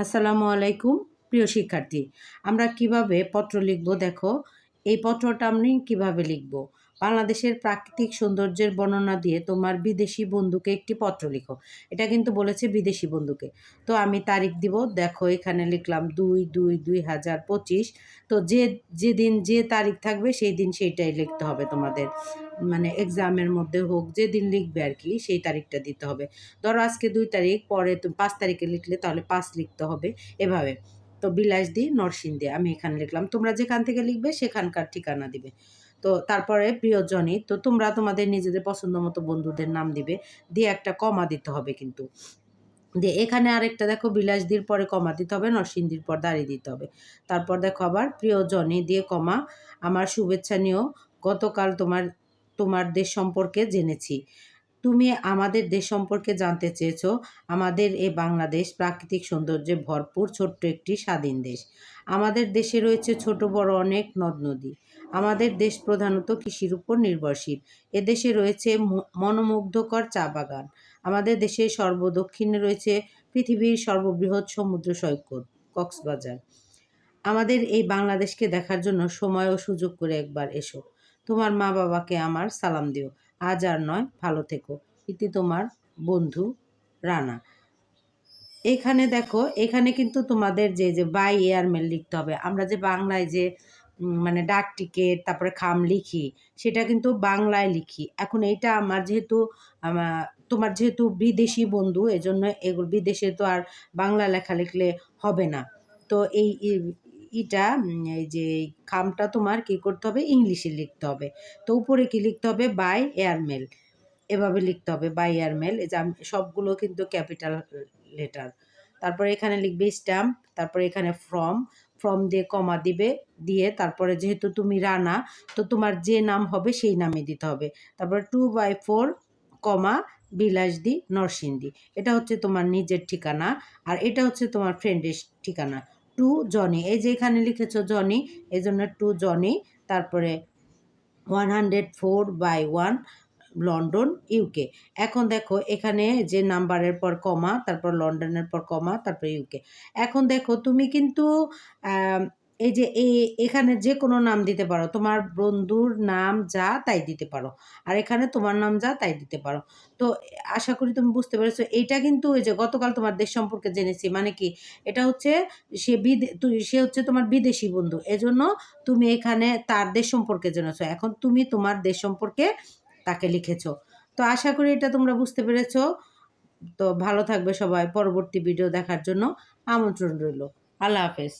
আসসালামু আলাইকুম প্রিয় শিক্ষার্থী। আমরা কীভাবে পত্র লিখব দেখো। এই পত্রটা আমি কীভাবে লিখব? বাংলাদেশের প্রাকৃতিক সৌন্দর্যের বর্ণনা দিয়ে তোমার বিদেশি বন্ধুকে একটি পত্র লিখো। এটা কিন্তু বলেছে বিদেশি বন্ধুকে। তো আমি তারিখ দিব, দেখো এখানে লিখলাম দুই দুই দুই হাজার পঁচিশ। তো যে, যেদিন যে তারিখ থাকবে সেই দিন সেইটাই লিখতে হবে তোমাদের। মানে এক্সামের মধ্যে হোক, যেদিন লিখবে আর কি, সেই তারিখটা দিতে হবে। ধরো আজকে দুই তারিখ, পরে পাঁচ তারিখে লিখলে তাহলে পাঁচ লিখতে হবে। এভাবে। তো বিলাসদি নরসিংদী, আমি এখানে লিখলাম। তোমরা যেখান থেকে লিখবে সেখানকার ঠিকানা দিবে। তো তারপরে প্রিয়জনই, তো তোমরা তোমাদের নিজেদের পছন্দ মতো বন্ধুদের নাম দিবে, দিয়ে একটা কমা দিতে হবে কিন্তু। দিয়ে এখানে আরেকটা দেখো, বিলাসদির পরে কমা দিতে হবে, নরসিংদীর পর দাঁড়িয়ে দিতে হবে। তারপর দেখো আবার প্রিয়জনী দিয়ে কমা, আমার শুভেচ্ছা নিয়েও গতকাল তোমার তোমার দেশ সম্পর্কে জেনেছি। তুমি আমাদের দেশ সম্পর্কে জানতে চেয়েছো, আমাদের এই বাংলাদেশ প্রাকৃতিক সৌন্দর্যে ভরপুর ছোট্ট একটি স্বাধীন দেশ। আমাদের দেশে রয়েছে ছোট বড় অনেক নদ নদী আমাদের দেশ প্রধানত কৃষির উপর নির্ভরশীল। এদেশে রয়েছে মনোমুগ্ধকর চা বাগান। আমাদের দেশের সর্বদক্ষিণে রয়েছে পৃথিবীর সর্ববৃহৎ সমুদ্র সৈকত, কক্সবাজার। আমাদের এই বাংলাদেশকে দেখার জন্য সময় ও সুযোগ করে একবার এসো। তোমার মা বাবাকে আমার সালাম দিও। আজ আর নয়, ভালো থেকো। ইতি তোমার বন্ধু রানা। এখানে দেখো, এখানে কিন্তু তোমাদের যে যে বাই এয়ারমেল লিখতে হবে। আমরা যে বাংলায় যে মানে ডাক টিকিট, তারপরে খাম লিখি, সেটা কিন্তু বাংলায় লিখি। এখন এইটা আমার যেহেতু তোমার যেহেতু বিদেশি বন্ধু, এজন্য এগুলো, বিদেশে তো আর বাংলা লেখা লিখলে হবে না। তো এই ইটা এই যে খামটা তোমার কি করতে হবে? ইংলিশে লিখতে হবে। তো উপরে কি লিখতে হবে? By airmail. এভাবে লিখতে হবে, বাই এয়ারমেল। এই যে সবগুলো কিন্তু ক্যাপিটাল লেটার। তারপরে এখানে লিখবে স্ট্যাম্প। তারপরে এখানে ফ্রম ফ্রম দিয়ে কমা দিবে, দিয়ে তারপরে যেহেতু তুমি রানা, তো তোমার যে নাম হবে সেই নামে দিতে হবে। তারপরে two by four comma Bilasdi, Narsingdi. এটা হচ্ছে তোমার নিজের ঠিকানা, আর এটা হচ্ছে তোমার ফ্রেন্ডের ঠিকানা। টু জনি এই যে এখানে লিখেছ জনি এই জন্য টু জনি তারপরে one hundred four by one London UK এখন দেখো, এখানে যে নাম্বারের পর কমা, তারপর লন্ডনের পর কমা, তারপর ইউকে এখন দেখো, তুমি কিন্তু এই যে এই, এখানে যে কোনো নাম দিতে পারো। তোমার বন্ধুর নাম যা, তাই দিতে পারো। আর এখানে তোমার নাম যা, তাই দিতে পারো। তো আশা করি তুমি বুঝতে পেরেছ। এইটা কিন্তু ওই যে গতকাল তোমার দেশ সম্পর্কে জেনেছি। মানে কি? এটা হচ্ছে, সে বিদে সে হচ্ছে তোমার বিদেশি বন্ধু। এজন্য তুমি এখানে তার দেশ সম্পর্কে জেনেছো। এখন তুমি তোমার দেশ সম্পর্কে তাকে লিখেছ। তো আশা করি এটা তোমরা বুঝতে পেরেছ। তো ভালো থাকবে সবাই। পরবর্তী ভিডিও দেখার জন্য আমন্ত্রণ রইল। আল্লাহ হাফেজ।